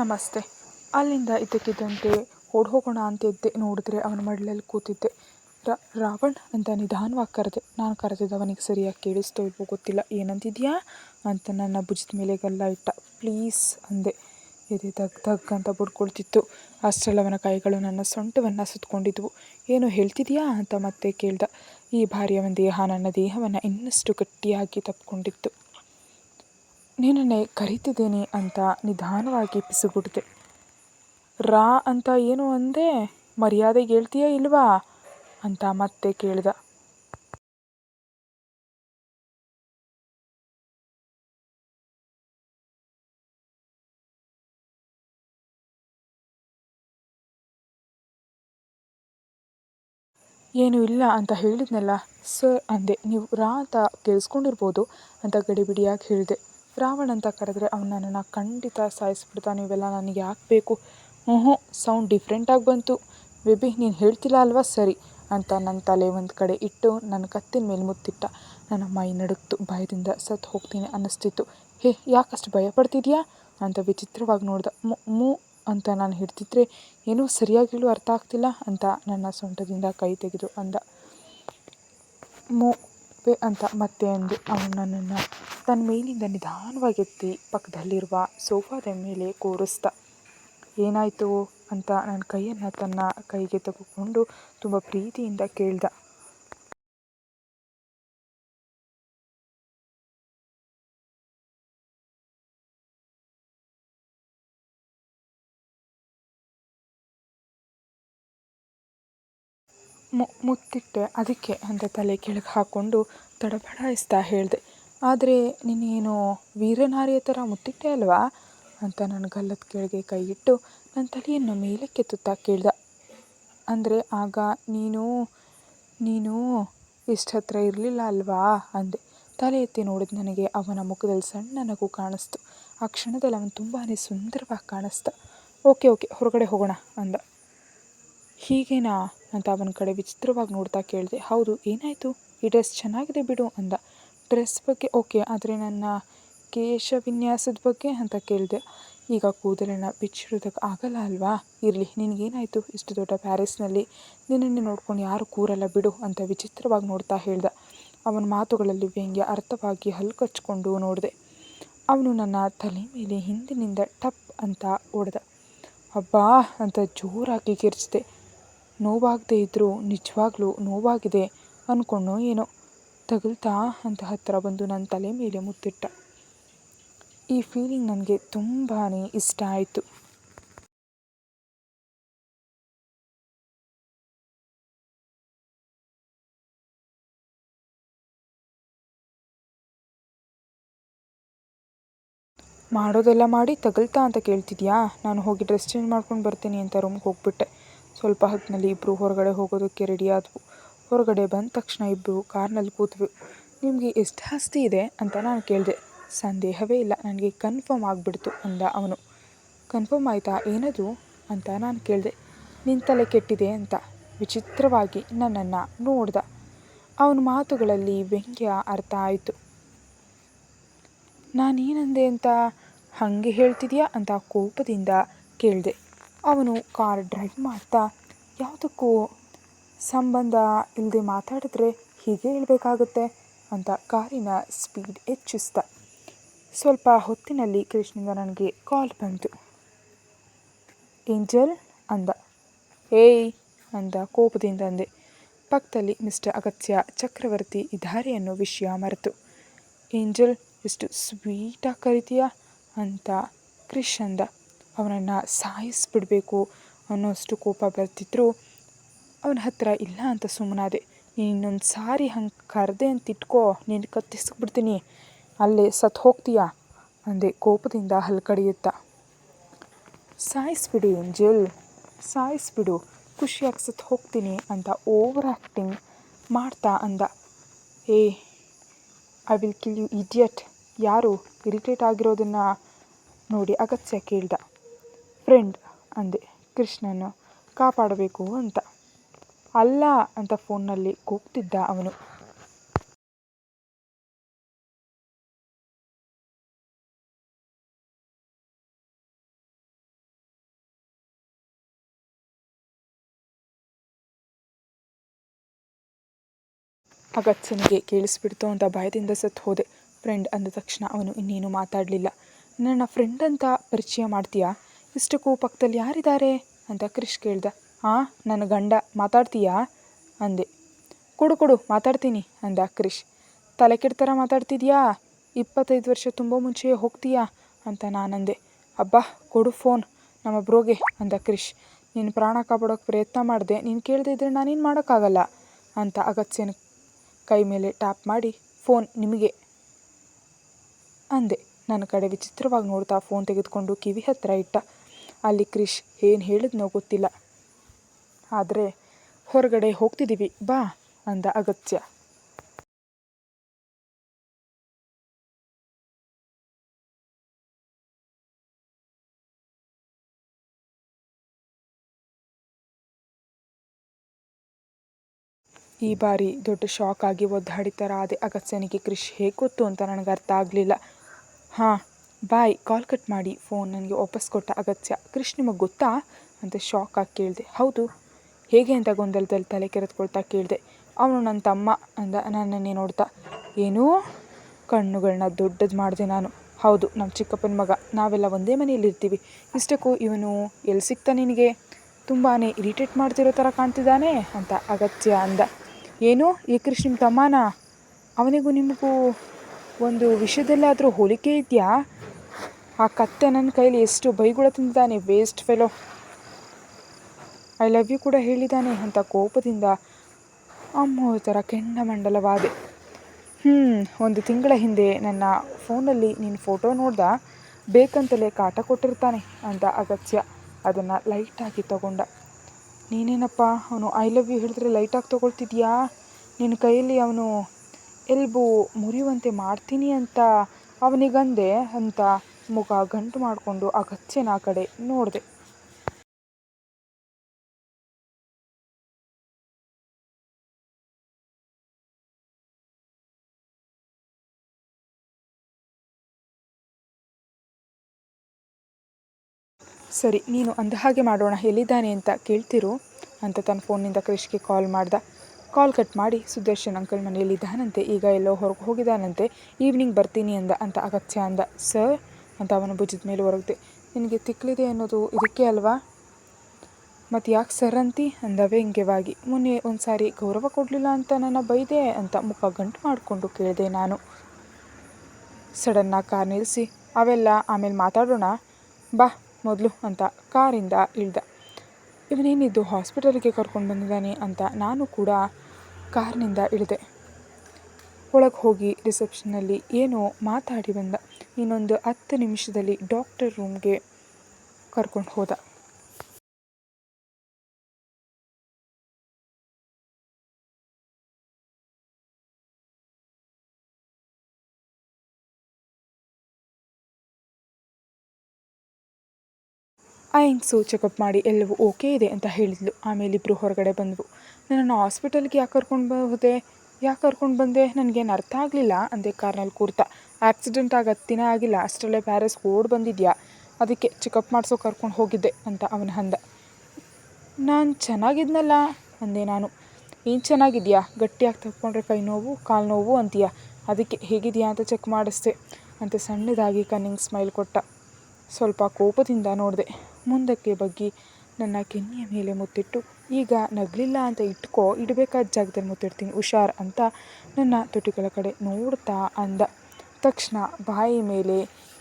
ನಮಸ್ತೆ. ಅಲ್ಲಿಂದ ಇದ್ದಕ್ಕಿದ್ದಂತೆ ಓಡಿ ಹೋಗೋಣ ಅಂತ ಇದ್ದೆ ನೋಡಿದ್ರೆ ಅವನ ಮಡಲಲ್ಲಿ ಕೂತಿದ್ದೆ. ರಾವಣ್ ಅಂತ ನಿಧಾನವಾಗಿ ಕರೆದೆ. ನಾನು ಕರೆದಿದ್ದೆ ಅವನಿಗೆ ಸರಿಯಾಗಿ ಕೇಳಿಸ್ತೋ ಇಲ್ವೋ ಗೊತ್ತಿಲ್ಲ. ಏನಂತಿದ್ಯಾ? ಅಂತ ನನ್ನ ಭುಜದ ಮೇಲೆ ಗಲ್ಲ ಇಟ್ಟ. ಪ್ಲೀಸ್, ಅಂದೆ. ಎದೆ ದಗ್ ದಗ್ ಅಂತ ಬುಡ್ಕೊಳ್ತಿತ್ತು. ಅಷ್ಟರಲ್ಲಿ ಅವನ ಕೈಗಳು ನನ್ನ ಸೊಂಟವನ್ನು ಸುತ್ತಕೊಂಡಿದ್ವು ಏನು ಹೇಳ್ತಿದೆಯಾ? ಅಂತ ಮತ್ತೆ ಕೇಳ್ದ. ಈ ಬಾರಿ ಅವನ ದೇಹ ನನ್ನ ದೇಹವನ್ನು ಇನ್ನಷ್ಟು ಗಟ್ಟಿಯಾಗಿ ತಪ್ಕೊಂಡಿತ್ತು. ನಿನ್ನನ್ನೇ ಕರೀತಿದ್ದೀನಿ ಅಂತ ನಿಧಾನವಾಗಿ ಪಿಸುಗುಡ್ದೆ ರಾ ಅಂತ ಏನು ಅಂದೆ ಮರ್ಯಾದೆಗೆ ಹೇಳ್ತೀಯಾ ಇಲ್ವಾ ಅಂತ ಮತ್ತೆ ಕೇಳ್ದ. ಏನೂ ಇಲ್ಲ ಅಂತ ಹೇಳಿದ್ನಲ್ಲ, ಸರ್ ಅಂದೆ. ನೀವು ರಾ ಅಂತ ಕೇಳಿಸ್ಕೊಂಡಿರ್ಬೋದು ಅಂತ ಗಡಿಬಿಡಿಯಾಗಿ ಹೇಳಿದೆ. ರಾವಣ್ ಅಂತ ಕರೆದ್ರೆ ಅವ್ನು ನನ್ನನ್ನು ಖಂಡಿತ ಸಾಯಿಸ್ಬಿಡ್ತಾನೆ, ನೀವೆಲ್ಲ ನನಗೆ ಯಾಕೆ ಬೇಕು? ಹ್ಞೂ ಸೌಂಡ್ ಡಿಫ್ರೆಂಟಾಗಿ ಬಂತು. ಬೇಬಿ, ನೀನು ಹೇಳ್ತಿಲ್ಲ ಅಲ್ವಾ? ಸರಿ ಅಂತ ನನ್ನ ತಲೆ ಒಂದು ಕಡೆ ಇಟ್ಟು ನನ್ನ ಕತ್ತಿನ ಮೇಲೆ ಮುತ್ತಿಟ್ಟ. ನನ್ನ ಮೈ ನಡುಕ್ತು ಭಯದಿಂದ ಸತ್ತು ಹೋಗ್ತೀನಿ ಅನ್ನಿಸ್ತಿತ್ತು. ಹೇ, ಯಾಕಷ್ಟು ಭಯ ಪಡ್ತಿದ್ಯಾ? ಅಂತ ವಿಚಿತ್ರವಾಗಿ ನೋಡ್ದ. ಮೂ ಅಂತ ನಾನು ಹಿಡ್ತಿದ್ರೆ ಏನೂ ಸರಿಯಾಗಿ ಹೇಳು ಅರ್ಥ ಆಗ್ತಿಲ್ಲ ಅಂತ ನನ್ನ ಸೊಂಟದಿಂದ ಕೈ ತೆಗೆದು ಅಂದ. ಮೂ ಪೆ ಅಂತ ಮತ್ತೆ ಅಂದು ಅವನು ನನ್ನನ್ನು ತನ್ನ ಮೇಲಿಂದ ನಿಧಾನವಾಗಿ ಎತ್ತಿ ಪಕ್ಕದಲ್ಲಿರುವ ಸೋಫಾದ ಮೇಲೆ ಕೂರಿಸ್ದ. ಏನಾಯಿತು ಅಂತ ನನ್ನ ಕೈಯನ್ನು ತನ್ನ ಕೈಗೆ ತೆಗೆದುಕೊಂಡು ತುಂಬ ಪ್ರೀತಿಯಿಂದ ಕೇಳ್ದ. ಮು, ಮುತ್ತಿಟ್ಟೆ. ಅದಕ್ಕೆ ಅಂದರೆ ತಲೆ ಕೆಳಗೆ ಹಾಕ್ಕೊಂಡು ತಡಬಡಾಯಿಸ್ತಾ ಹೇಳಿದೆ. ಆದರೆ ನೀನೇನು ವೀರನಾರಿಯ ಥರ ಮುತ್ತಿಟ್ಟೆ ಅಲ್ವಾ? ಅಂತ ನನ್ನ ಗಲ್ಲದ ಕೆಳಗೆ ಕೈ ಇಟ್ಟು ನನ್ನ ತಲೆಯನ್ನು ಮೇಲಕ್ಕೆತ್ತುತ್ತಾ ಕೇಳ್ದ. ಅಂದರೆ ಆಗ ನೀನು ನೀನು ಇಷ್ಟು ಹತ್ರ ಇರಲಿಲ್ಲ ಅಲ್ವಾ? ಅಂದೆ. ತಲೆ ಎತ್ತಿ ನೋಡಿದ ನನಗೆ ಅವನ ಮುಖದಲ್ಲಿ ಸಣ್ಣ ನಗು ಕಾಣಿಸ್ತು. ಆ ಕ್ಷಣದಲ್ಲಿ ಅವನು ತುಂಬಾ ಸುಂದರವಾಗಿ ಕಾಣಿಸ್ತ ಓಕೆ ಓಕೆ, ಹೊರಗಡೆ ಹೋಗೋಣ, ಅಂದ. ಹೀಗೇನಾ? ಅಂತ ಅವನ ಕಡೆ ವಿಚಿತ್ರವಾಗಿ ನೋಡ್ತಾ ಕೇಳಿದೆ. ಹೌದು, ಏನಾಯಿತು? ಈ ಡ್ರೆಸ್ ಚೆನ್ನಾಗಿದೆ ಬಿಡು ಅಂದ. ಡ್ರೆಸ್ ಬಗ್ಗೆ, ಓಕೆ, ಆದರೆ ನನ್ನ ಕೇಶ ವಿನ್ಯಾಸದ ಬಗ್ಗೆ ಅಂತ ಕೇಳಿದೆ. ಈಗ ಕೂದಲನ್ನು ಬಿಚ್ಚಿಡೋದಕ್ಕೆ ಆಗಲ್ಲ ಅಲ್ವಾ? ಇರಲಿ, ನಿನಗೇನಾಯಿತು? ಇಷ್ಟು ದೊಡ್ಡ ಪ್ಯಾರಿಸ್ನಲ್ಲಿ ನಿನ್ನನ್ನು ನೋಡ್ಕೊಂಡು ಯಾರು ಕೂರಲ್ಲ ಬಿಡು ಅಂತ ವಿಚಿತ್ರವಾಗಿ ನೋಡ್ತಾ ಹೇಳ್ದ. ಅವನ ಮಾತುಗಳಲ್ಲಿ ವ್ಯಂಗ್ಯ ಅರ್ಥವಾಗಿ ಹಲ್ಕಚ್ಕೊಂಡು ನೋಡಿದೆ. ಅವನು ನನ್ನ ತಲೆ ಮೇಲೆ ಹಿಂದಿನಿಂದ ಟಪ್ ಅಂತ ಹೊಡೆದ ಅಬ್ಬಾ ಅಂತ ಜೋರಾಗಿ ಕಿರ್ಚಿದೆ ನೋವಾಗದೇ ಇದ್ದರೂ ನಿಜವಾಗ್ಲೂ ನೋವಾಗಿದೆ ಅಂದ್ಕೊಂಡೋ ಏನೋ. ತಗುಲ್ತಾ? ಅಂತ ಹತ್ತಿರ ಬಂದು ನನ್ನ ತಲೆ ಮೇಲೆ ಮುತ್ತಿಟ್ಟ. ಈ ಫೀಲಿಂಗ್ ನನಗೆ ತುಂಬಾ ಇಷ್ಟ ಆಯಿತು. ಮಾಡೋದೆಲ್ಲ ಮಾಡಿ ತಗಲ್ತಾ ಅಂತ ಕೇಳ್ತಿದ್ಯಾ? ನಾನು ಹೋಗಿ ಡ್ರೆಸ್ ಚೇಂಜ್ ಮಾಡ್ಕೊಂಡು ಬರ್ತೀನಿ ಅಂತ ರೂಮ್ಗೆ ಹೋಗ್ಬಿಟ್ಟೆ. ಸ್ವಲ್ಪ ಹೊತ್ತಿನಲ್ಲಿ ಇಬ್ಬರು ಹೊರಗಡೆ ಹೋಗೋದಕ್ಕೆ ರೆಡಿ ಆದವು. ಹೊರಗಡೆ ಬಂದ ತಕ್ಷಣ ಇಬ್ಬರು ಕಾರ್ನಲ್ಲಿ ಕೂತ್ವಿ. ನಿಮಗೆ ಎಷ್ಟು ಆಸ್ತಿ ಇದೆ? ಅಂತ ನಾನು ಕೇಳಿದೆ. ಸಂದೇಹವೇ ಇಲ್ಲ. ನನಗೆ ಕನ್ಫರ್ಮ್ ಆಗಿಬಿಡ್ತು, ಅಂದ ಅವನು. ಕನ್ಫರ್ಮ್ ಆಯಿತಾ? ಏನದು? ಅಂತ ನಾನು ಕೇಳಿದೆ. ನಿನ್ನ ತಲೆ ಕೆಟ್ಟಿದೆ ಅಂತ. ವಿಚಿತ್ರವಾಗಿ ನನ್ನನ್ನು ನೋಡ್ದ. ಅವನ ಮಾತುಗಳಲ್ಲಿ ವ್ಯಂಗ್ಯ ಅರ್ಥ ಆಯಿತು. ನಾನೇನಂದೆ ಅಂತ ಹಾಗೆ ಹೇಳ್ತಿದ್ಯಾ? ಅಂತ ಕೋಪದಿಂದ ಕೇಳಿದೆ. ಅವನು ಕಾರ್ ಡ್ರೈವ್ ಮಾಡ್ತಾ ಯಾವುದಕ್ಕೂ ಸಂಬಂಧ ಇಲ್ಲದೆ ಮಾತಾಡಿದ್ರೆ ಹೀಗೆ ಹೇಳಬೇಕಾಗುತ್ತೆ ಅಂತ ಕಾರಿನ ಸ್ಪೀಡ್ ಹೆಚ್ಚಿಸ್ತ. ಸ್ವಲ್ಪ ಹೊತ್ತಿನಲ್ಲಿ ಕೃಷ್ಣಿಂದ ನನಗೆ ಕಾಲ್ ಬಂತು. ಏಂಜಲ್ ಅಂದ. ಏಯ್ ಅಂದ ಕೋಪದಿಂದ ಅಂದೆ. ಪಕ್ಕದಲ್ಲಿ ಮಿಸ್ಟರ್ ಅಗತ್ಯ ಚಕ್ರವರ್ತಿ ಇದ್ದಾರೆ ಅನ್ನೋ ವಿಷಯ ಮರೆತು. ಏಂಜಲ್ ಎಷ್ಟು ಸ್ವೀಟಾಗಿ ಕರಿತೀಯ ಅಂತ ಕ್ರಿಶ್ ಅಂದ. ಅವನನ್ನು ಸಾಯಿಸಿಬಿಡ್ಬೇಕು ಅನ್ನೋಷ್ಟು ಕೋಪ ಬರ್ತಿದ್ರು. ಅವನ ಹತ್ತಿರ ಇಲ್ಲ ಅಂತ ಸುಮ್ಮನಾದೆ ನೀನು ಇನ್ನೊಂದು ಸಾರಿ ಹಂಗೆ ಕರೆದೆ ಅಂತ ಇಟ್ಕೋ, ನೀನು ಕತ್ತಿಸ್ಬಿಡ್ತೀನಿ ಅಲ್ಲೇ ಸತ್ತು ಹೋಗ್ತೀಯಾ? ಅಂದೆ, ಕೋಪದಿಂದ ಹಲ್ಕಡಿಯುತ್ತ ಕಡಿಯುತ್ತಾ. ಸಾಯಿಸ್ಬಿಡು ಏಂಜಲ್ ಸಾಯಿಸ್ಬಿಡು. ಖುಷಿಯಾಗಿ ಸತ್ತು ಹೋಗ್ತೀನಿ ಅಂತ ಓವರ್ ಆ್ಯಕ್ಟಿಂಗ್ ಮಾಡ್ತಾ ಅಂದ. ಏ, I will kill you idiot. ಯಾರು ಇರಿಟೇಟ್ ಆಗಿರೋದನ್ನು ನೋಡಿ ಅಗತ್ಯ ಕೇಳ್ದ. ಫ್ರೆಂಡ್ ಅಂದೆ, ಕೃಷ್ಣನ ಕಾಪಾಡಬೇಕು ಅಂತ. ಅಲ್ಲ ಅಂತ ಫೋನ್ನಲ್ಲಿ ಕೂಗ್ತಿದ್ದ ಅವನು. ಅಗತ್ಸನಿಗೆ ಕೇಳಿಸ್ಬಿಡ್ತು ಅಂತ ಭಯದಿಂದ ಸತ್ತು ಹೋದೆ. ಫ್ರೆಂಡ್ ಅಂದ ತಕ್ಷಣ ಅವನು ಇನ್ನೇನು ಮಾತಾಡಲಿಲ್ಲ. ನನ್ನ ಫ್ರೆಂಡ್ ಅಂತ ಪರಿಚಯ ಮಾಡ್ತೀಯಾ? ಇಷ್ಟಕ್ಕೂ ಪಕ್ಕದಲ್ಲಿ ಯಾರಿದ್ದಾರೆ? ಅಂತ ಕ್ರಿಶ್ ಕೇಳ್ದ. ಹಾಂ ನನ್ನ ಗಂಡ, ಮಾತಾಡ್ತೀಯಾ? ಅಂದೆ. ಕೊಡು ಕೊಡು, ಮಾತಾಡ್ತೀನಿ, ಅಂದ ಕ್ರಿಶ್ ತಲೆ ಕೆಡ್ತಾರ ಮಾತಾಡ್ತಿದ್ಯಾ? ಇಪ್ಪತ್ತೈದು ವರ್ಷ ತುಂಬ ಮುಂಚೆ ಹೋಗ್ತೀಯಾ? ಅಂತ ನಾನಂದೆ. ಅಬ್ಬಾ, ಕೊಡು ಫೋನ್, ನಮ್ಮ ಬ್ರೋಗೆ, ಅಂದ ಕ್ರಿಶ್ ನೀನು ಪ್ರಾಣ ಕಾಪಾಡೋಕ್ಕೆ ಪ್ರಯತ್ನ ಮಾಡಿದೆ, ನೀನು ಕೇಳದೇ ಇದ್ದರೆ ನಾನೇನು ಮಾಡೋಕ್ಕಾಗಲ್ಲ, ಅಂತ ಅಗತ್ಯನ ಕೈ ಮೇಲೆ ಟ್ಯಾಪ್ ಮಾಡಿ, ಫೋನ್ ನಿಮಗೆ, ಅಂದೆ. ನನ್ನ ಕಡೆ ವಿಚಿತ್ರವಾಗಿ ನೋಡ್ತಾ ಫೋನ್ ತೆಗೆದುಕೊಂಡು ಕಿವಿ ಹತ್ತಿರ ಇಟ್ಟ. ಅಲ್ಲಿ ಕ್ರಿಶ್ ಏನು ಹೇಳಿದ್ನೋ ಗೊತ್ತಿಲ್ಲ. ಆದರೆ ಹೊರಗಡೆ ಹೋಗ್ತಿದ್ದೀವಿ ಬಾ ಅಂದ ಅಗತ್ಯ. ಈ ಬಾರಿ ದೊಡ್ಡ ಶಾಕ್ ಆಗಿ ಒದ್ದಾಡಿ ಆದೆ ಅಗತ್ಯನಿಗೆ ಕೃಷಿ ಹೇಗೆ ಗೊತ್ತು ಅಂತ ನನಗೆ ಅರ್ಥ ಆಗಲಿಲ್ಲ. ಹಾಂ ಬಾಯ್, ಕಾಲ್ ಕಟ್ ಮಾಡಿ, ಫೋನ್ ನನಗೆ ವಾಪಸ್ ಕೊಟ್ಟ ಅಗತ್ಯ. ಕೃಷ್ಣ ನಿಮಗೆ ಗೊತ್ತಾ? ಅಂತ ಶಾಕ್ ಆಗಿ ಕೇಳಿದೆ. ಹೌದು. ಹೇಗೆ ಅಂತ ಗೊಂದಲದಲ್ಲಿ ತಲೆ ಕೆರೆದುಕೊಳ್ತಾ ಕೇಳಿದೆ. ಅವನು ನನ್ನ ತಮ್ಮ ಅಂದ, ನನ್ನನ್ನೇ ನೋಡ್ತಾ. ಏನೂ? ಕಣ್ಣುಗಳನ್ನ ದೊಡ್ಡದು ಮಾಡಿದೆ ನಾನು. ಹೌದು ನಮ್ಮ ಚಿಕ್ಕಪ್ಪನ ಮಗ. ನಾವೆಲ್ಲ ಒಂದೇ ಮನೆಯಲ್ಲಿ ಇರ್ತೀವಿ ಇಷ್ಟಕ್ಕೂ ಇವನು ಎಲ್ಲಿ ಸಿಗ್ತಾ ನಿನಗೆ? ತುಂಬಾ ಇರಿಟೇಟ್ ಮಾಡ್ತಿರೋ ಥರ ಕಾಣ್ತಿದ್ದಾನೆ ಅಂತ ಅಗತ್ಯ ಅಂದ. ಏನು? ಈ ಕೃಷ್ಣ ನಿಮ್ಮ ತಮ್ಮನ? ಅವನಿಗೂ ನಿಮಗೂ ಒಂದು ವಿಷಯದಲ್ಲಾದರೂ ಹೋಲಿಕೆ ಇದೆಯಾ? ಆ ಕತ್ತೆ ನನ್ನ ಕೈಲಿ ಎಷ್ಟು ಬೈಗುಳ ತಿಂದಿದ್ದಾನೆ waste fellow I love you ಕೂಡ ಹೇಳಿದ್ದಾನೆ ಅಂತ ಕೋಪದಿಂದ ಅಮ್ಮೋ ಥರ ಕೆಂಡಮಂಡಲವಾದೆ ಹ್ಞೂ ಒಂದು ತಿಂಗಳ ಹಿಂದೆ ನನ್ನ ಫೋನಲ್ಲಿ ನಿನ್ನ ಫೋಟೋ ನೋಡ್ದ? ಬೇಕಂತಲೇ ಕಾಟ ಕೊಟ್ಟಿರ್ತಾನೆ ಅಂತ ಅಗತ್ಯ. ಅದನ್ನು ಲೈಟಾಗಿ ತಗೊಂಡ. ನೀನೇನಪ್ಪ, ಅವನು ಐ ಲವ್ ಯು ಹೇಳಿದ್ರೆ ಲೈಟಾಗಿ ತೊಗೊಳ್ತಿದ್ಯಾ? ನಿನ್ನ ಕೈಯಲ್ಲಿ ಅವನು ಎಲ್ಬು ಮುರಿಯುವಂತೆ ಮಾಡ್ತೀನಿ ಅಂತ ಅವನಿಗಂದೆ ಅಂತ ಮುಖ ಗಂಟು ಮಾಡಿಕೊಂಡು ಅಗತ್ಯನ ಆ ಕಡೆ ನೋಡಿದೆ. ಸರಿ, ನೀನು ಅಂದ ಹಾಗೆ ಮಾಡೋಣ. ಎಲ್ಲಿದ್ದಾನೆ ಅಂತ ಕೇಳ್ತಿರು. ಅಂತ ತನ್ನ ಫೋನ್ನಿಂದ ಕ್ರಿಶ್ಗೆ ಕಾಲ್ ಮಾಡ್ದ. ಕಾಲ್ ಕಟ್ ಮಾಡಿ, ಸುದರ್ಶನ್ ಅಂಕಲ್ ಮನೆಯಲ್ಲಿದ್ದಾನಂತೆ, ಈಗ ಎಲ್ಲೋ ಹೊರಗೆ ಹೋಗಿದ್ದಾನಂತೆ, ಈವ್ನಿಂಗ್ ಬರ್ತೀನಿ ಅಂದ ಅಂತ ಅಗತ್ಯ ಅಂದ. ಸರ್? ಅಂತ ಅವನು ಭುಜದ ಮೇಲೆ ಹೊರಗಿದೆ ನಿನಗೆ ತಿಕ್ಕಲಿದೆ ಅನ್ನೋದು ಇದಕ್ಕೆ ಅಲ್ವಾ? ಮತ್ತು ಯಾಕೆ ಸರ್ ಅಂತಿ? ಅಂದ ವ್ಯಂಗ್ಯವಾಗಿ ಮೊನ್ನೆ ಒಂದು ಸಾರಿ ಗೌರವ ಕೊಡಲಿಲ್ಲ ಅಂತ ನನ್ನ ಬೈದೆ ಅಂತ ಮುಖ ಗಂಟು ಮಾಡಿಕೊಂಡು ಕೇಳಿದೆ ನಾನು. ಸಡನ್ನಾಗಿ ಕಾರ್ ನಿಲ್ಲಿಸಿ ಅವೆಲ್ಲ ಆಮೇಲೆ ಮಾತಾಡೋಣ? ಬಾ, ಮೊದಲು, ಅಂತ ಕಾರಿಂದ ಇಳ್ದ. ಇವನೇನಿದ್ದು ಹಾಸ್ಪಿಟಲ್ಗೆ ಕರ್ಕೊಂಡು ಬಂದಿದ್ದಾನೆ ಅಂತ ನಾನು ಕೂಡ ಕಾರ್ನಿಂದ ಇಳಿದೆ. ಒಳಗೆ ಹೋಗಿ ರಿಸೆಪ್ಷನಲ್ಲಿ ಏನೋ ಮಾತಾಡಿ ಬಂದ. ಇನ್ನೊಂದು ಹತ್ತು ನಿಮಿಷದಲ್ಲಿ ಡಾಕ್ಟರ್ ರೂಮ್ಗೆ ಕರ್ಕೊಂಡು ಹೋದ. ಆ ಹೆಂಗಸು ಚೆಕಪ್ ಮಾಡಿ ಎಲ್ಲವೂ ಓಕೆ ಇದೆ ಅಂತ ಹೇಳಿದ್ಲು. ಆಮೇಲೆ ಇಬ್ಬರು ಹೊರಗಡೆ ಬಂದವು. ನನ್ನನ್ನು ಹಾಸ್ಪಿಟಲ್ಗೆ ಯಾಕೆ ಕರ್ಕೊಂಡು ಹೋದೆ ಯಾಕೆ ಕರ್ಕೊಂಡು ಬಂದೆ? ನನಗೇನು ಅರ್ಥ ಆಗಲಿಲ್ಲ, ಅಂದೆ ಕಾರ್ನಲ್ಲಿ ಕೂರ್ತಾ. ಆಕ್ಸಿಡೆಂಟ್ ಆಗಿ ಹತ್ತು ದಿನ ಆಗಿಲ್ಲ, ಅಷ್ಟರಲ್ಲೇ ಪ್ಯಾರಿಸ್ ಓಡ್ ಬಂದಿದ್ಯಾ? ಅದಕ್ಕೆ ಚೆಕಪ್ ಮಾಡಿಸೋ ಕರ್ಕೊಂಡು ಹೋಗಿದ್ದೆ, ಅಂತ ಅವನ ಹಂದ. ನಾನು ಚೆನ್ನಾಗಿದ್ನಲ್ಲ, ಅಂದೆ ನಾನು. ಏನು ಚೆನ್ನಾಗಿದೆಯಾ? ಗಟ್ಟಿಯಾಗಿ ತಕ್ಕೊಂಡ್ರೆ ಕೈ ನೋವು, ಕಾಲು ನೋವು ಅಂತೀಯ? ಅದಕ್ಕೆ ಹೇಗಿದೆಯಾ ಅಂತ ಚೆಕ್ ಮಾಡಿಸ್ದೆ, ಅಂತ ಸಣ್ಣದಾಗಿ ಕನ್ನಿಂಗ್ ಸ್ಮೈಲ್ ಕೊಟ್ಟ. ಸ್ವಲ್ಪ ಕೋಪದಿಂದ ನೋಡಿದೆ. ಮುಂದಕ್ಕೆ ಬಗ್ಗಿ ನನ್ನ ಕೆನ್ನೆಯ ಮೇಲೆ ಮುತ್ತಿಟ್ಟು, ಈಗ ನಗಲಿಲ್ಲ ಅಂತ ಇಟ್ಕೋ, ಇಡಬೇಕಾದ ಜಾಗದಲ್ಲಿ ಮುತ್ತಿಡ್ತೀನಿ, ಹುಷಾರ್ ಅಂತ ನನ್ನ ತುಟಿಗಳ ಕಡೆ ನೋಡ್ತಾ ಅಂದ. ತಕ್ಷಣ ಬಾಯಿ ಮೇಲೆ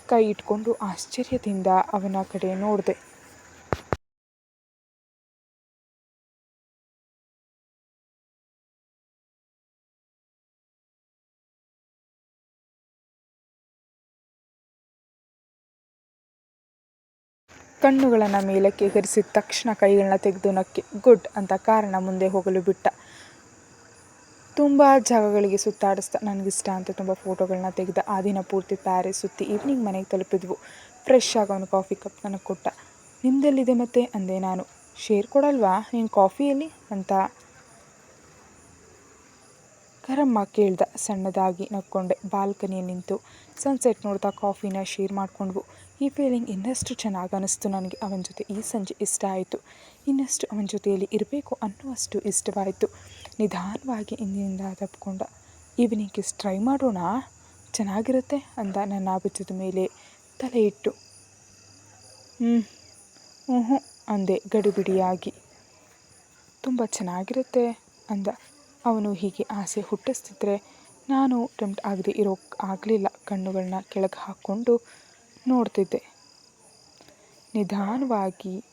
ಕೈ ಇಟ್ಕೊಂಡು ಆಶ್ಚರ್ಯದಿಂದ ಅವನ ಕಡೆ ನೋಡಿದೆ. ಕಣ್ಣುಗಳನ್ನು ಮೇಲಕ್ಕೆ ಹರಿಸಿದ ತಕ್ಷಣ ಕೈಗಳನ್ನ ತೆಗೆದು ನಕ್ಕೆ, ಗುಡ್ ಅಂತ ಕಾರಣ ಮುಂದೆ ಹೋಗಲು ಬಿಟ್ಟ. ತುಂಬ ಜಾಗಗಳಿಗೆ ಸುತ್ತಾಡಿಸ್ತಾ, ನನಗಿಷ್ಟ ಅಂತ ತುಂಬ ಫೋಟೋಗಳನ್ನ ತೆಗೆದ. ಆ ದಿನ ಪೂರ್ತಿ ಪ್ಯಾರಿಸ್ ಸುತ್ತಿ ಈವ್ನಿಂಗ್ ಮನೆಗೆ ತಲುಪಿದ್ವು. ಫ್ರೆಶ್ ಆಗಿ ಅವನು ಕಾಫಿ ಕಪ್ ನನಗೆ ಕೊಟ್ಟ. ನಿಮ್ಮದೆಲ್ಲಿದೆ ಮತ್ತೆ? ಅಂದೆ ನಾನು. ಶೇರ್ ಕೊಡಲ್ವಾ? ನೀನು ಕಾಫಿಯಲ್ಲಿ ಅಂತ ಕರಮ್ಮ ಕೇಳ್ದ. ಸಣ್ಣದಾಗಿ ನಕ್ಕೊಂಡೆ. ಬಾಲ್ಕನಿಯಲ್ಲಿ ನಿಂತು ಸನ್ಸೆಟ್ ನೋಡ್ತಾ ಕಾಫಿನ ಶೇರ್ ಮಾಡಿಕೊಂಡ್ವು. ಈ ಫೀಲಿಂಗ್ ಇನ್ನಷ್ಟು ಚೆನ್ನಾಗಿ ಅನ್ನಿಸ್ತು ನನಗೆ ಅವನ ಜೊತೆ ಈ ಸಂಜೆ ಇಷ್ಟ ಆಯಿತು. ಇನ್ನಷ್ಟು ಅವನ ಜೊತೆಯಲ್ಲಿ ಇರಬೇಕು ಅನ್ನುವಷ್ಟು ಇಷ್ಟವಾಯಿತು. ನಿಧಾನವಾಗಿ ಇಂದಿನಿಂದ ತಪ್ಪಿಕೊಂಡ ಈವ್ನಿಂಗ್ ಕಿಸ್ ಟ್ರೈ ಮಾಡೋಣ? ಚೆನ್ನಾಗಿರುತ್ತೆ? ಅಂದ ನನ್ನ ಭುಜದ ಮೇಲೆ ತಲೆ ಇಟ್ಟು. ಹ್ಞೂ ಹ್ಞೂ ಅಂದೆ ಗಡಿಬಿಡಿಯಾಗಿ. ತುಂಬ ಚೆನ್ನಾಗಿರುತ್ತೆ, ಅಂದ. ಅವನು ಹೀಗೆ ಆಸೆ ಹುಟ್ಟಿಸ್ತಿದ್ರೆ ನಾನು ಟೆಂಪ್ಟ್ ಆಗದೆ ಇರೋ ಆಗಲಿಲ್ಲ. ಕಣ್ಣುಗಳನ್ನ ಕೆಳಗೆ ಹಾಕ್ಕೊಂಡು ನೋಡ್ತಿದ್ದೆ. ನಿಧಾನವಾಗಿ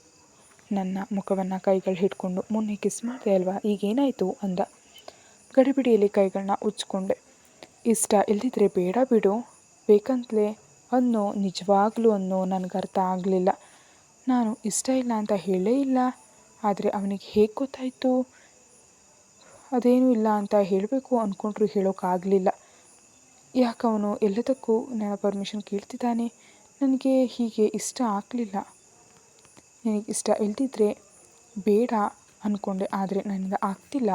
ನನ್ನ ಮುಖವನ್ನು ಕೈಗಳು ಹಿಡ್ಕೊಂಡು, ಮೊನ್ನೆ ಕಿಸ್ ಮಾಡಿದೆ ಅಲ್ವಾ? ಈಗೇನಾಯಿತು? ಅಂದ. ಗಡಿಬಿಡಿಯಲ್ಲಿ ಕೈಗಳನ್ನ ಉಜ್ಕೊಂಡೆ ಇಷ್ಟ ಇಲ್ದಿದ್ರೆ ಬೇಡ ಬಿಡು. ಬೇಕಂತಲೇ ಅನ್ನೋ, ನಿಜವಾಗ್ಲೂ ಅನ್ನೋ ನನಗೆ ಅರ್ಥ ಆಗಲಿಲ್ಲ. ನಾನು ಇಷ್ಟ ಇಲ್ಲ ಅಂತ ಹೇಳೇ ಇಲ್ಲ. ಆದರೆ ಅವನಿಗೆ ಹೇಗೆ ಗೊತ್ತಾಯಿತು? ಅದೇನೂ ಇಲ್ಲ ಅಂತ ಹೇಳಬೇಕು ಅಂದ್ಕೊಂಡ್ರೂ ಹೇಳೋಕ್ಕಾಗಲಿಲ್ಲ ಯಾಕೆ ಅವನು ಎಲ್ಲದಕ್ಕೂ ನನ್ನ ಪರ್ಮಿಷನ್ ಕೇಳ್ತಿದ್ದಾನೆ? ನನಗೆ ಹೀಗೆ ಇಷ್ಟ ಆಗಲಿಲ್ಲ. ನನಗೆ ಇಷ್ಟ ಇಲ್ದಿದ್ರೆ ಬೇಡ ಅಂದ್ಕೊಂಡೆ ಆದರೆ ನನ್ನಿಂದ ಆಗ್ತಿಲ್ಲ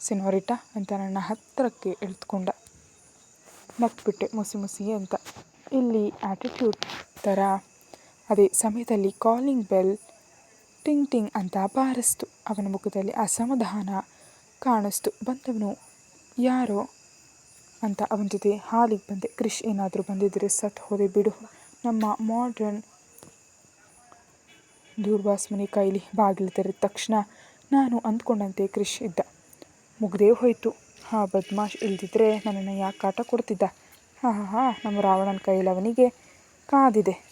ಸಿನೋರಿಟ ಅಂತ ನನ್ನ ಹತ್ತಿರಕ್ಕೆ ಎಳೆದುಕೊಂಡ ನಕ್ಬಿಟ್ಟೆ ಮುಸಿ ಮುಸಿ ಅಂತ. ಇಲ್ಲಿ ಆ್ಯಟಿಟ್ಯೂಡ್ ಥರ, ಅದೇ ಸಮಯದಲ್ಲಿ ಕಾಲಿಂಗ್ ಬೆಲ್ ಟಿಂಗ್ ಟಿಂಗ್ ಅಂತ ಬಾರಿಸ್ತು. ಅವನ ಮುಖದಲ್ಲಿ ಅಸಮಾಧಾನ ಕಾಣಿಸ್ತು. ಬಂದವನು ಯಾರೋ ಅಂತ ಅವನ ಜೊತೆ ಹಾಲಿಗೆ ಬಂದೆ. ಕ್ರಿಶ್ ಏನಾದರೂ ಬಂದಿದ್ದರೆ ಸತ್ ಹೋದೆ ಬಿಡು. ನಮ್ಮ ಮಾಡ್ರನ್ ದೂರ್ವಾಸ್ ಮನೆ ಕೈಲಿ ಬಾಗಿಲು ತೆರೆದ ತಕ್ಷಣ ನಾನು ಅಂದ್ಕೊಂಡಂತೆ ಕ್ರಿಶ್ ಇದ್ದ. ಮುಗ್ದೇ ಹೋಯಿತು. ಹಾಂ ಬದ್ಮಾಶ್ ಇಲ್ದಿದ್ರೆ ನನ್ನನ್ನು ಯಾಕೆ ಕಾಟ ಕೊಡ್ತಿದ್ದ? ಹಾಂ ಹಾಂ ಹಾಂ ನಮ್ಮ ರಾವಣನ ಕೈಲಿ ಅವನಿಗೆ ಕಾದಿದೆ.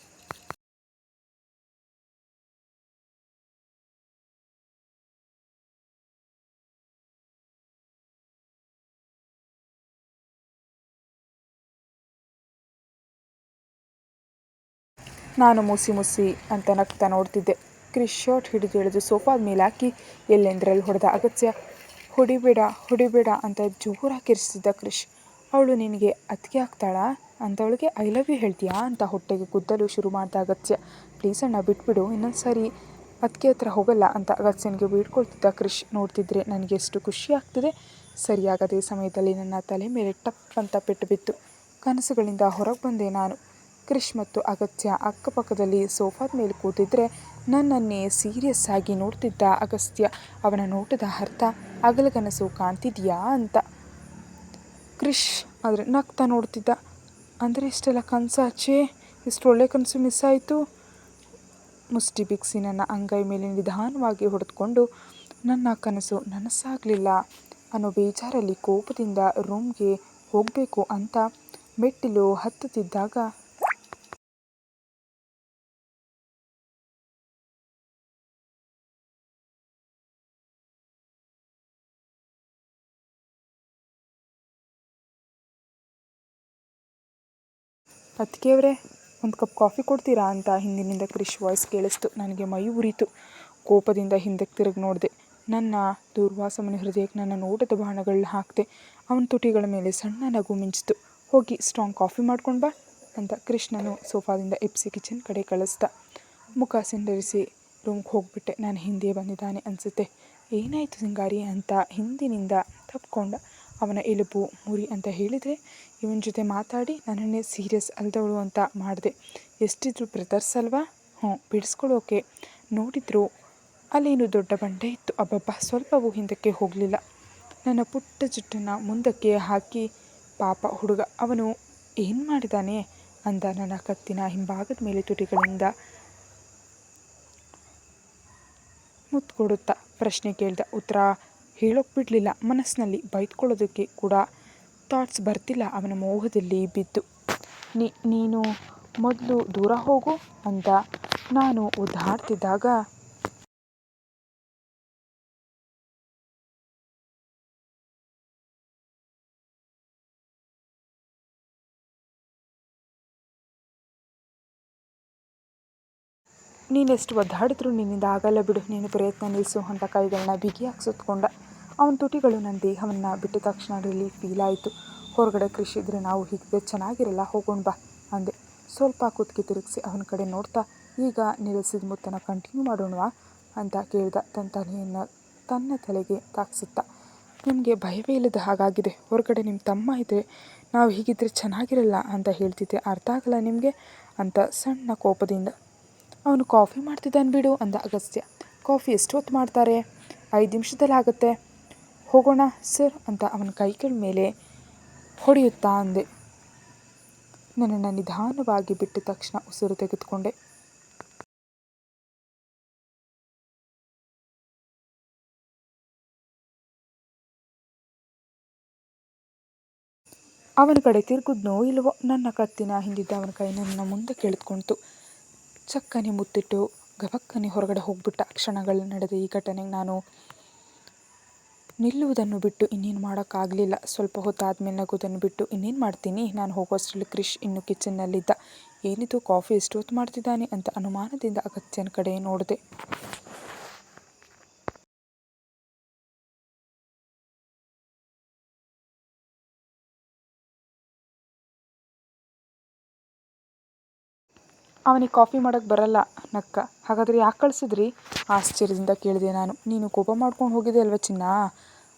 ನಾನು ಮುಸಿ ಮುಸಿ ಅಂತ ನಗ್ತಾ ನೋಡ್ತಿದ್ದೆ. ಕ್ರಿಶ್ ಶರ್ಟ್ ಹಿಡಿದು ಎಳೆದು ಸೋಫಾದ ಮೇಲೆ ಹಾಕಿ ಎಲ್ಲೆಂದ್ರಲ್ಲಿ ಹೊಡೆದ ಅಗತ್ಯ? ಹೊಡಿಬೇಡ ಹೊಡಿಬೇಡ ಅಂತ ಜೋರಾಗಿ ಕಿರಿಸ್ತಿದ್ದ ಕ್ರಿಶ್ ಅವಳು ನಿನಗೆ ಅತ್ತಿಗೆ ಅಂತ ಅವಳಿಗೆ, ಐ ಲವ್ ಯು ಹೇಳ್ತೀಯಾ ಅಂತ ಹೊಟ್ಟೆಗೆ ಗುದ್ದಲು ಶುರು ಮಾಡ್ದ ಅಗತ್ಯ. ಪ್ಲೀಸ್ ಅಣ್ಣ, ಬಿಟ್ಬಿಡು. ಇನ್ನೊಂದು ಸಾರಿ ಹತ್ರ ಹೋಗಲ್ಲ ಅಂತ ಅಗತ್ಯನಿಗೆ ಬೀಡ್ಕೊಳ್ತಿದ್ದ ಕ್ರಿಶ್ ನೋಡ್ತಿದ್ರೆ ನನಗೆ ಎಷ್ಟು ಖುಷಿ ಆಗ್ತಿದೆ. ಸರಿಯಾಗದೇ ಸಮಯದಲ್ಲಿ ನನ್ನ ತಲೆ ಮೇಲೆ ಟಪ್ ಅಂತ ಪೆಟ್ಟು ಬಿತ್ತು. ಕನಸುಗಳಿಂದ ಹೊರಗೆ ಬಂದೆ ನಾನು. ಕ್ರಿಶ್ ಮತ್ತು ಅಗತ್ಯ ಅಕ್ಕಪಕ್ಕದಲ್ಲಿ ಸೋಫಾದ ಮೇಲೆ ಕೂತಿದ್ರೆ ನನ್ನನ್ನೇ ಸೀರಿಯಸ್ ಆಗಿ ನೋಡ್ತಿದ್ದ ಅಗಸ್ತ್ಯ, ಅವನ ನೋಟದ ಅರ್ಥ ಅಗಲಗನಸು ಕಾಣ್ತಿದೆಯಾ ಅಂತ. ಕ್ರಿಶ್ ಆದರೆ ನಗ್ತಾ ನೋಡ್ತಿದ್ದ. ಅಂದರೆ ಇಷ್ಟೆಲ್ಲ ಕನಸಾಚೆ? ಇಷ್ಟು ಒಳ್ಳೆ ಕನಸು ಮಿಸ್ ಆಯಿತು? ಮುಷ್ಟಿ ಬಿಗಿಸಿ ನನ್ನ ಅಂಗೈ ಮೇಲೆ ನಿಧಾನವಾಗಿ ಹೊಡೆದುಕೊಂಡು, ನನ್ನ ಕನಸು ನನಸಾಗಲಿಲ್ಲ ಅನ್ನೋ ಬೇಜಾರಲ್ಲಿ ಕೋಪದಿಂದ ರೂಮ್ಗೆ ಹೋಗಬೇಕು ಅಂತ ಮೆಟ್ಟಿಲು ಹತ್ತುತ್ತಿದ್ದಾಗ ಅತ್ತಿಗೆಯವರೇ ಒಂದು ಕಪ್ ಕಾಫಿ ಕೊಡ್ತೀರಾ ಅಂತ ಹಿಂದಿನಿಂದ ಕ್ರಿಶ್ ವಾಯ್ಸ್ ಕೇಳಿಸ್ತು. ನನಗೆ ಮೈ ಉರಿತು. ಕೋಪದಿಂದ ಹಿಂದಕ್ಕೆ ತಿರುಗಿ ನೋಡಿದೆ. ನನ್ನ ದುರ್ವಾಸಮನ ಹೃದಯಕ್ಕೆ ನನ್ನ ನೋಟದ ಬಾಣಗಳನ್ನ ಹಾಕಿದೆ, ಅವನ ತುಟಿಗಳ ಮೇಲೆ ಸಣ್ಣ ನಗು ಮಿಂಚಿತು. ಹೋಗಿ, ಸ್ಟ್ರಾಂಗ್ ಕಾಫಿ ಮಾಡ್ಕೊಂಡು ಬಾ ಅಂತ ಕೃಷ್ಣನು ಸೋಫಾದಿಂದ ಎಪ್ಸಿ ಕಿಚನ್ ಕಡೆ ಕಳಿಸ್ದ. ಮುಖ ಸಿಂಡರಿಸಿ ರೂಮ್ಗೆ ಹೋಗ್ಬಿಟ್ಟೆ. ನಾನು ಹಿಂದೆ ಬಂದಿದ್ದಾನೆ ಅನಿಸುತ್ತೆ. ಏನಾಯಿತು ಸಿಂಗಾರಿ? ಅಂತ ಹಿಂದಿನಿಂದ ತಪ್ಕೊಂಡ ಅವನ ಎಲುಬು ಮುರಿ ಅಂತ ಹೇಳಿದರೆ ಇವನ ಜೊತೆ ಮಾತಾಡಿ ನನ್ನನ್ನೇ ಸೀರಿಯಸ್ ಅಲ್ದವಳು ಅಂತ ಮಾಡಿದೆ. ಎಷ್ಟಿದ್ರು ಬ್ರದರ್ಸ್ ಅಲ್ವಾ? ಹ್ಞೂ ಬಿಡಿಸ್ಕೊಳ್ಳೋಕೆ ನೋಡಿದ್ರು ಅಲ್ಲೇನು ದೊಡ್ಡ ಬಂಡೆ ಇತ್ತು. ಅಬ್ಬಬ್ಬ, ಸ್ವಲ್ಪವೂ ಹಿಂದಕ್ಕೆ ಹೋಗಲಿಲ್ಲ. ನನ್ನ ಪುಟ್ಟ ಜುಟ್ಟನ್ನು ಮುಂದಕ್ಕೆ ಹಾಕಿ, ಪಾಪ ಹುಡುಗ, ಅವನು ಏನು ಮಾಡಿದಾನೆ? ಅಂದ ನನ್ನ ಕತ್ತಿನ ಹಿಂಭಾಗದ ಮೇಲೆ ತುಟಿಗಳಿಂದ ಮುತ್ಕೊಡುತ್ತಾ ಪ್ರಶ್ನೆ ಕೇಳಿದ. ಉತ್ತರ ಹೇಳೋಕೆ ಬಿಡಲಿಲ್ಲ. ಮನಸ್ಸಿನಲ್ಲಿ ಬೈದ್ಕೊಳ್ಳೋದಕ್ಕೆ ಕೂಡ ಥಾಟ್ಸ್ ಬರ್ತಿಲ್ಲ. ಅವನ ಮೋಹದಲ್ಲಿ ಬಿದ್ದು ನೀನು ಮೊದಲು ದೂರ ಹೋಗು ಅಂತ ನಾನು ಒದ್ದಾಡ್ತಿದ್ದಾಗ ನೀನೆಷ್ಟು ಒದ್ದಾಡಿದ್ರು ನಿನ್ನಿಂದ ಆಗಲ್ಲ ಬಿಡು. ನೀನು ಪ್ರಯತ್ನ ನಿಲ್ಲಿಸು ಅಂತ ಕೈಗಳನ್ನ ಬಿಗಿಯಾಗಿ ಸುತ್ತಕೊಂಡ ಅವನ ತುಟಿಗಳು ನನ್ನ ದೇಹವನ್ನು ಬಿಟ್ಟ ತಕ್ಷಣ ರಿಲೀಫ್ ಫೀಲ್ ಆಯಿತು. ಹೊರಗಡೆ ಕೃಷಿ ಇದ್ದರೆ ನಾವು ಹೀಗೆ ಚೆನ್ನಾಗಿರಲ್ಲ, ಹೋಗೋಣ ಬಾ ಅಂದೆ. ಸ್ವಲ್ಪ ಕುತ್ತಿಗೆ ತಿರುಗಿಸಿ ಅವನ ಕಡೆ ನೋಡ್ತಾ, ಈಗ ನಿಲ್ಲಿಸಿದ ಮುತ್ತನ ಕಂಟಿನ್ಯೂ ಮಾಡೋಣವಾ ಅಂತ ಕೇಳ್ದ. ತನ್ನ ತಲೆಯನ್ನು ತನ್ನ ತಲೆಗೆ ತಾಕ್ಸುತ್ತಾ, ನಿಮಗೆ ಭಯವೇ ಇಲ್ಲದ ಹಾಗಾಗಿದೆ. ಹೊರಗಡೆ ನಿಮ್ಮ ತಮ್ಮ ಇದ್ದರೆ ನಾವು ಹೀಗಿದ್ದರೆ ಚೆನ್ನಾಗಿರಲ್ಲ ಅಂತ ಹೇಳ್ತಿದ್ದೆ ಅರ್ಥ ಆಗಲ್ಲ ನಿಮಗೆ ಅಂತ ಸಣ್ಣ ಕೋಪದಿಂದ. ಅವನು ಕಾಫಿ ಮಾಡ್ತಿದ್ದಾನೆ ಬಿಡು ಅಂದ ಅಗಸ್ತ್ಯ. ಕಾಫಿ ಎಷ್ಟು ಹೊತ್ತು ಮಾಡ್ತಾರೆ? ಐದು ನಿಮಿಷದಲ್ಲಿ ಆಗುತ್ತೆ ಹೋಗೋಣ, ಸರ್ ಅಂತ ಅವನ ಕೈಗಳ ಮೇಲೆ ಹೊಡೆಯುತ್ತಾ ಅಂದೆ. ನನ್ನನ್ನು ನಿಧಾನವಾಗಿ ಬಿಟ್ಟ ತಕ್ಷಣ ಉಸಿರು ತೆಗೆದುಕೊಂಡೆ. ಅವನ ಕಡೆ ತಿರುಗಿದ್ನೋ ಇಲ್ಲವೋ ನನ್ನ ಕತ್ತಿನ ಹಿಂದಿದ್ದ ಅವನ ಕೈ ನನ್ನ ಮುಂದೆ ಕೆಳೆದುಕೊಳ್ತು ಚಕ್ಕನೆ ಮುತ್ತಿಟ್ಟು ಗಬಕ್ಕನೆ ಹೊರಗಡೆ ಹೋಗ್ಬಿಟ್ಟ. ಕ್ಷಣಗಳು ನಡೆದ ಈ ಘಟನೆಗೆ ನಾನು ನಿಲ್ಲುವುದನ್ನು ಬಿಟ್ಟು ಇನ್ನೇನು ಮಾಡೋಕ್ಕಾಗಲಿಲ್ಲ. ಸ್ವಲ್ಪ ಹೊತ್ತಾದ್ಮೇಲೆ ನಗುವುದನ್ನು ಬಿಟ್ಟು ಇನ್ನೇನು ಮಾಡ್ತೀನಿ? ನಾನು ಹೋಗೋಷ್ಟರಲ್ಲಿ ಕ್ರಿಶ್ ಇನ್ನು ಕಿಚನ್ನಲ್ಲಿದ್ದ. ಏನಿದು ಕಾಫಿ ಎಷ್ಟು ಹೊತ್ತು ಮಾಡ್ತಿದ್ದಾನೆ ಅಂತ ಅನುಮಾನದಿಂದ ಅಗತ್ಯನ ಕಡೆ ನೋಡಿದೆ. ಅವನಿಗೆ ಕಾಫಿ ಮಾಡೋಕ್ಕೆ ಬರಲ್ಲ, ನಕ್ಕ. ಹಾಗಾದರೆ ಯಾಕೆ ಕಳಿಸಿದ್ರಿ? ಆಶ್ಚರ್ಯದಿಂದ ಕೇಳಿದೆ ನಾನು. ನೀನು ಕೋಪ ಮಾಡ್ಕೊಂಡು ಹೋಗಿದೆ ಅಲ್ವಾ ಚಿನ್ನ?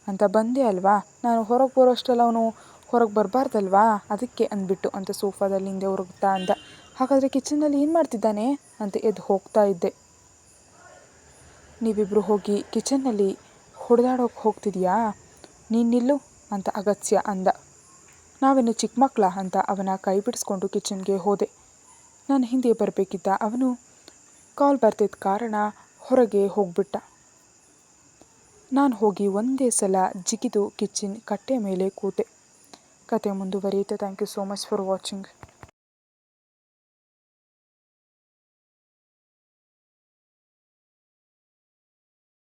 ಅಂತ ಬಂದೆ ಅಲ್ವಾ? ನಾನು ಹೊರಗೆ ಬರೋಷ್ಟರಲ್ಲಿ ಅವನು ಹೊರಗೆ ಬರಬಾರ್ದಲ್ವಾ? ಅದಕ್ಕೆ ಅಂದ್ಬಿಟ್ಟು ಅಂತ ಸೋಫಾದಲ್ಲಿ ಹಿಂದೆ ಹೊರಗ್ತಾ ಅಂದ. ಹಾಗಾದರೆ ಕಿಚನ್ನಲ್ಲಿ ಏನು ಮಾಡ್ತಿದ್ದಾನೆ? ಅಂತ ಎದ್ದು ಹೋಗ್ತಾ ಇದ್ದೆ. ನೀವಿಬ್ಬರು ಹೋಗಿ ಕಿಚನ್ನಲ್ಲಿ ಹೊಡೆದಾಡೋಕೆ ಹೋಗ್ತಿದ್ಯಾ? ನೀನು ನಿಲ್ಲು ಅಂತ ಅಗತ್ಯ ಅಂದ. ನಾವೇನು ಚಿಕ್ಕ ಮಕ್ಕಳ ಅಂತ ಅವನ ಕೈ ಬಿಡಿಸ್ಕೊಂಡು ಕಿಚನ್ಗೆ ಹೋದೆ. ನಾನು ಹಿಂದೆ ಬರಬೇಕಿದ್ದ ಅವನು ಕಾಲ್ ಬರ್ತಿದ್ದ ಕಾರಣ ಹೊರಗೆ ಹೋಗ್ಬಿಟ್ಟ. ನಾನು ಹೋಗಿ ಒಂದೇ ಸಲ ಜಿಗಿದು ಕಿಚನ್ ಕಟ್ಟೆ ಮೇಲೆ ಕೂತೆ. ಕತೆ ಮುಂದುವರಿಯುತ್ತೆ. Thank you so much for watching